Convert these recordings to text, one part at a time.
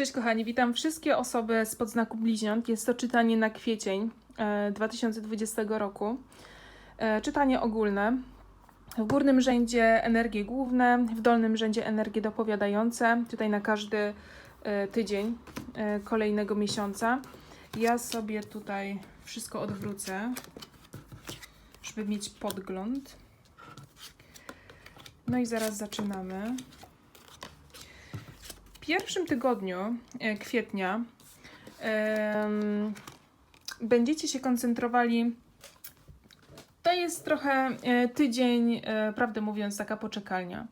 Cześć kochani, witam wszystkie osoby z podznaku bliźniąt. Jest to czytanie na kwiecień e, 2020 roku. E, czytanie ogólne. W górnym rzędzie energie główne, w dolnym rzędzie energie dopowiadające. Tutaj na każdy e, tydzień e, kolejnego miesiąca. Ja sobie tutaj wszystko odwrócę, żeby mieć podgląd. No i zaraz zaczynamy. Pierwszym tygodniu e, kwietnia będziecie się koncentrowali. To jest trochę e, tydzień, e, prawdę mówiąc, taka poczekalnia.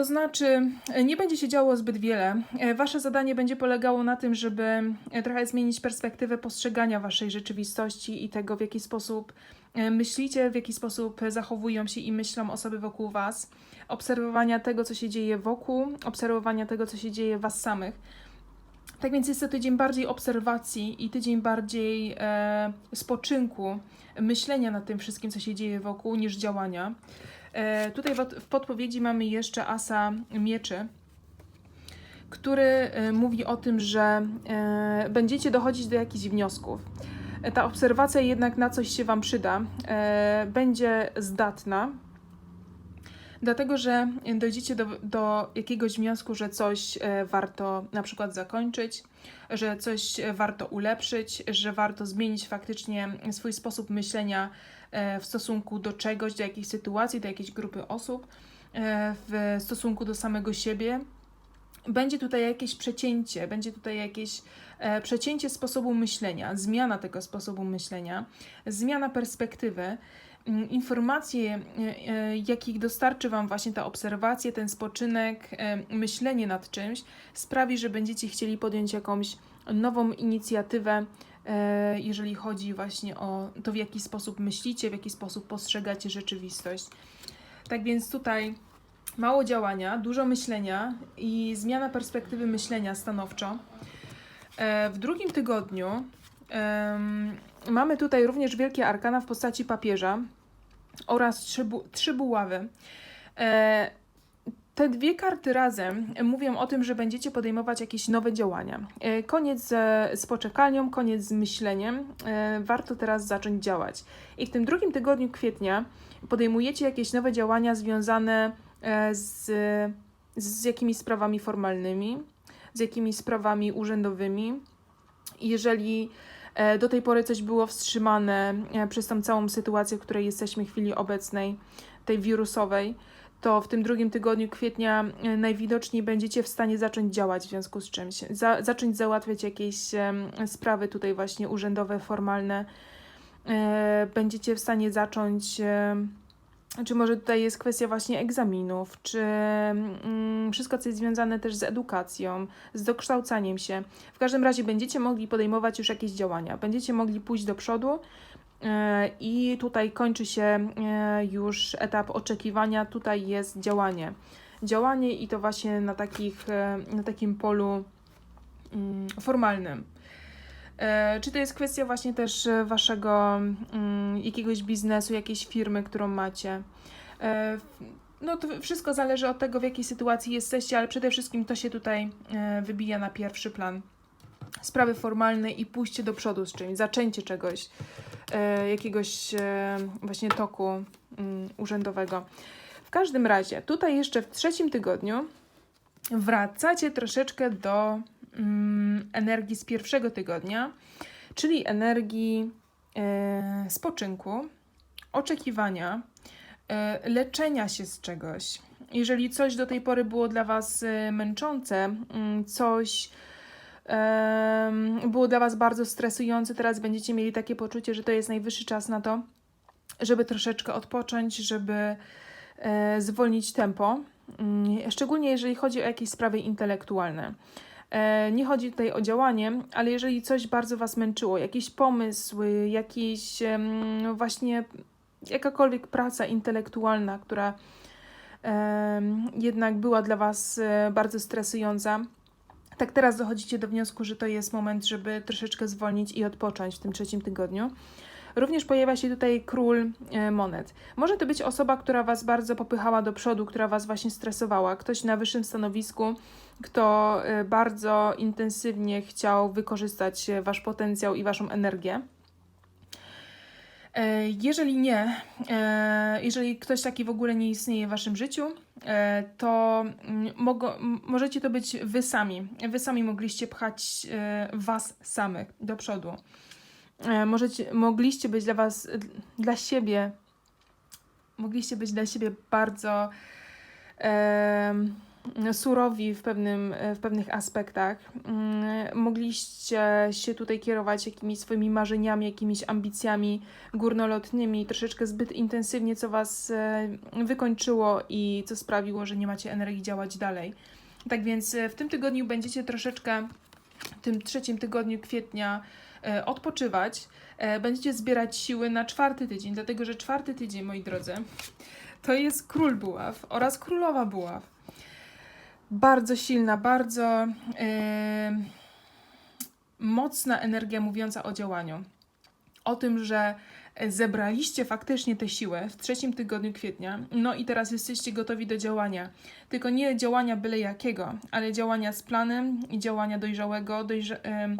To znaczy, e, nie będzie się działo zbyt wiele. E, Wasze zadanie będzie polegało na tym, żeby e, trochę zmienić perspektywę postrzegania waszej rzeczywistości i tego, w jaki sposób myślicie, w jaki sposób zachowują się i myślą osoby wokół was. Obserwowania tego, co się dzieje wokół, obserwowania tego, co się dzieje was samych. Tak więc jest to tydzień bardziej obserwacji i tydzień bardziej e, spoczynku, myślenia nad tym wszystkim, co się dzieje wokół, niż działania. E, tutaj w, od- w podpowiedzi mamy jeszcze asa mieczy, który e, mówi o tym, że e, będziecie dochodzić do jakichś wniosków. Ta obserwacja jednak na coś się Wam przyda, będzie zdatna, dlatego że dojdziecie do, do jakiegoś wniosku, że coś e, warto na przykład zakończyć, że coś e, warto ulepszyć, że warto zmienić faktycznie swój sposób myślenia e, w stosunku do czegoś, do jakiejś sytuacji, do jakiejś grupy osób, w stosunku do samego siebie. Będzie tutaj jakieś przecięcie, będzie tutaj jakieś e, przecięcie sposobu myślenia, zmiana tego sposobu myślenia, zmiana perspektywy. Mm, Informacje, e, e, jakich dostarczy Wam właśnie ta obserwacja, ten spoczynek, e, myślenie nad czymś, sprawi, że będziecie chcieli podjąć jakąś nową inicjatywę, jeżeli chodzi właśnie o to, w jaki sposób myślicie, w jaki sposób postrzegacie rzeczywistość. Tak więc tutaj mało działania, dużo myślenia i zmiana perspektywy myślenia stanowczo. E, W drugim tygodniu mamy tutaj również wielkie arkana w postaci papieża oraz trzy, bu- trzy buławy. E, Te dwie karty razem mówią o tym, że będziecie podejmować jakieś nowe działania. E, Koniec z, z poczekalnią, koniec z myśleniem. Warto teraz zacząć działać. I w tym drugim tygodniu kwietnia podejmujecie jakieś nowe działania związane e, z, z jakimiś sprawami formalnymi, z jakimiś sprawami urzędowymi. Jeżeli e, do tej pory coś było wstrzymane e, przez tą całą sytuację, w której jesteśmy w chwili obecnej, tej wirusowej, to w tym drugim tygodniu kwietnia e, najwidoczniej będziecie w stanie zacząć działać w związku z czymś, za, zacząć załatwiać jakieś sprawy tutaj właśnie urzędowe, formalne. E, Będziecie w stanie zacząć czy może tutaj jest kwestia właśnie egzaminów, czy mm, wszystko, co jest związane też z edukacją, z dokształcaniem się. W każdym razie będziecie mogli podejmować już jakieś działania, będziecie mogli pójść do przodu e, i tutaj kończy się e, już etap oczekiwania, tutaj jest działanie. Działanie i to właśnie na, takich, e, na takim polu mm, formalnym. E, Czy to jest kwestia właśnie też e, waszego mm, jakiegoś biznesu, jakiejś firmy, którą macie? E, No to wszystko zależy od tego, w jakiej sytuacji jesteście, ale przede wszystkim to się tutaj wybija na pierwszy plan. Sprawy formalne i pójście do przodu z czymś, zaczęcie czegoś, jakiegoś właśnie toku mm, urzędowego. W każdym razie, tutaj jeszcze w trzecim tygodniu wracacie troszeczkę do energii z pierwszego tygodnia, czyli energii e, spoczynku, oczekiwania, e, leczenia się z czegoś. Jeżeli coś do tej pory było dla Was e, męczące, mm, coś było dla Was bardzo stresujące, teraz będziecie mieli takie poczucie, że to jest najwyższy czas na to, żeby troszeczkę odpocząć, żeby zwolnić tempo. Mm, Szczególnie jeżeli chodzi o jakieś sprawy intelektualne. E, Nie chodzi tutaj o działanie, ale jeżeli coś bardzo Was męczyło, jakiś pomysł, jakiś em, właśnie jakakolwiek praca intelektualna, która jednak była dla Was e, bardzo stresująca, tak teraz dochodzicie do wniosku, że to jest moment, żeby troszeczkę zwolnić i odpocząć w tym trzecim tygodniu. Również pojawia się tutaj król e, monet. Może to być osoba, która Was bardzo popychała do przodu, która Was właśnie stresowała. Ktoś na wyższym stanowisku, kto e, bardzo intensywnie chciał wykorzystać e, Wasz potencjał i Waszą energię. Jeżeli nie, jeżeli ktoś taki w ogóle nie istnieje w waszym życiu, to mm, mogo, możecie to być wy sami. Wy sami mogliście pchać was samych do przodu. E, Możecie, mogliście być dla was, dla siebie, mogliście być dla siebie bardzo em, surowi w, pewnym, w pewnych aspektach. Mm, Mogliście się tutaj kierować jakimiś swoimi marzeniami, jakimiś ambicjami górnolotnymi, troszeczkę zbyt intensywnie, co Was e, wykończyło i co sprawiło, że nie macie energii działać dalej. Tak więc e, w tym tygodniu będziecie troszeczkę, w tym trzecim tygodniu kwietnia e, odpoczywać. E, Będziecie zbierać siły na czwarty tydzień, dlatego że czwarty tydzień, moi drodzy, to jest król buław oraz królowa buław bardzo silna, bardzo e, mocna energia mówiąca o działaniu. O tym, że zebraliście faktycznie te siły w trzecim tygodniu kwietnia, no i teraz jesteście gotowi do działania. Tylko nie działania byle jakiego, ale działania z planem i działania dojrzałego, dojrza- em,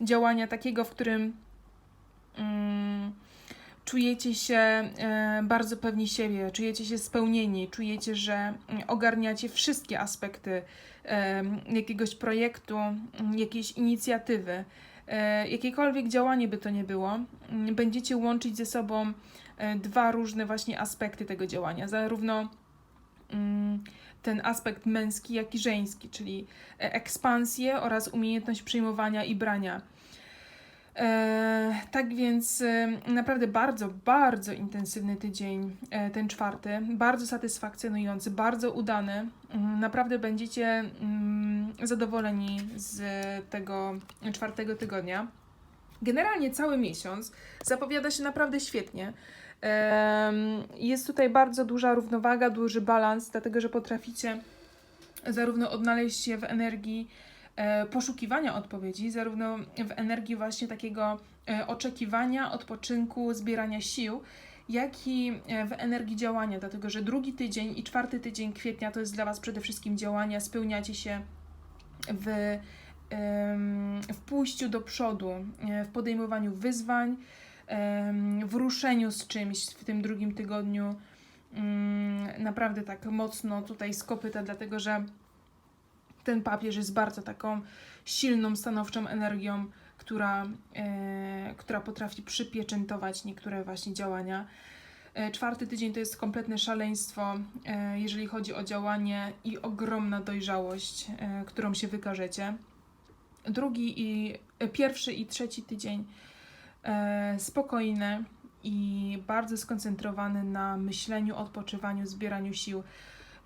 działania takiego, w którym mm, czujecie się e, bardzo pewni siebie, czujecie się spełnieni, czujecie, że mm, ogarniacie wszystkie aspekty em, jakiegoś projektu, mm, jakiejś inicjatywy, e, jakiekolwiek działanie by to nie było, mm, będziecie łączyć ze sobą e, dwa różne właśnie aspekty tego działania, zarówno mm, ten aspekt męski, jak i żeński, czyli e, ekspansję oraz umiejętność przyjmowania i brania. E, tak więc e, naprawdę bardzo, bardzo intensywny tydzień, e, ten czwarty, bardzo satysfakcjonujący, bardzo udany. Mm, Naprawdę będziecie mm, zadowoleni z tego czwartego tygodnia. Generalnie cały miesiąc zapowiada się naprawdę świetnie. Jest tutaj bardzo duża równowaga, duży balans, dlatego że potraficie zarówno odnaleźć się w energii e, poszukiwania odpowiedzi, zarówno w energii właśnie takiego e, oczekiwania, odpoczynku, zbierania sił, jak i e, w energii działania, dlatego że drugi tydzień i czwarty tydzień kwietnia to jest dla Was przede wszystkim działania, spełniacie się w, w pójściu do przodu, e, w podejmowaniu wyzwań, w ruszeniu z czymś w tym drugim tygodniu. Mm, Naprawdę tak mocno tutaj skopyta, dlatego że ten papież jest bardzo taką silną, stanowczą energią, która, e, która potrafi przypieczętować niektóre właśnie działania. E, Czwarty tydzień to jest kompletne szaleństwo, jeżeli chodzi o działanie i ogromna dojrzałość, którą się wykażecie. Drugi i e, pierwszy i trzeci tydzień e, spokojny i bardzo skoncentrowany na myśleniu, odpoczywaniu, zbieraniu sił.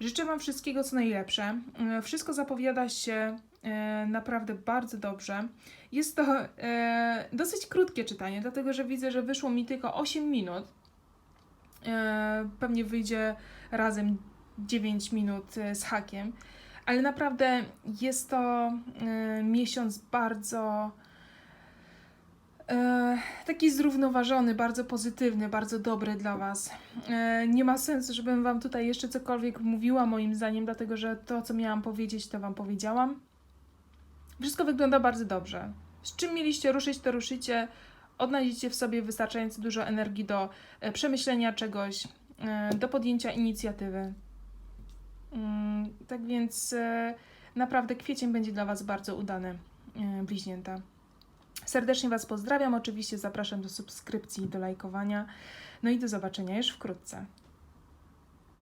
Życzę Wam wszystkiego co najlepsze. E, Wszystko zapowiada się naprawdę bardzo dobrze. Jest to dosyć krótkie czytanie, dlatego że widzę, że wyszło mi tylko 8 minut. Pewnie wyjdzie razem 9 minut z hakiem, ale naprawdę jest to e, miesiąc bardzo e, taki zrównoważony, bardzo pozytywny, bardzo dobry dla Was. E, nie ma sensu, żebym Wam tutaj jeszcze cokolwiek mówiła, moim zdaniem, dlatego że to, co miałam powiedzieć, to Wam powiedziałam. Wszystko wygląda bardzo dobrze. Z czym mieliście ruszyć, to ruszycie. Odnajdziecie w sobie wystarczająco dużo energii do przemyślenia czegoś, do podjęcia inicjatywy. Mm, Tak więc e, naprawdę kwiecień będzie dla Was bardzo udany, e, bliźnięta. Serdecznie Was pozdrawiam. Oczywiście zapraszam do subskrypcji do lajkowania. No i do zobaczenia już wkrótce.